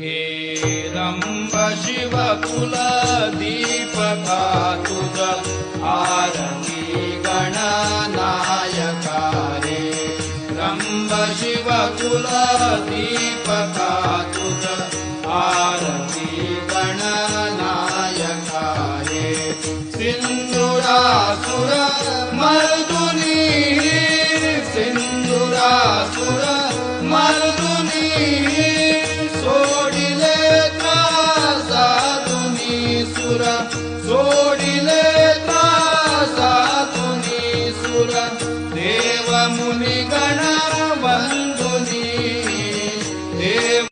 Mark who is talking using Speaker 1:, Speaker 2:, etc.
Speaker 1: हेरम्ब शिवपुल दीपपातु गणनायकारे। रम्ब शिवकुल दीपपातुद गणनायकारे। सिन्धुरा सुर ोडिले साधुनि सुर देवमुनि देव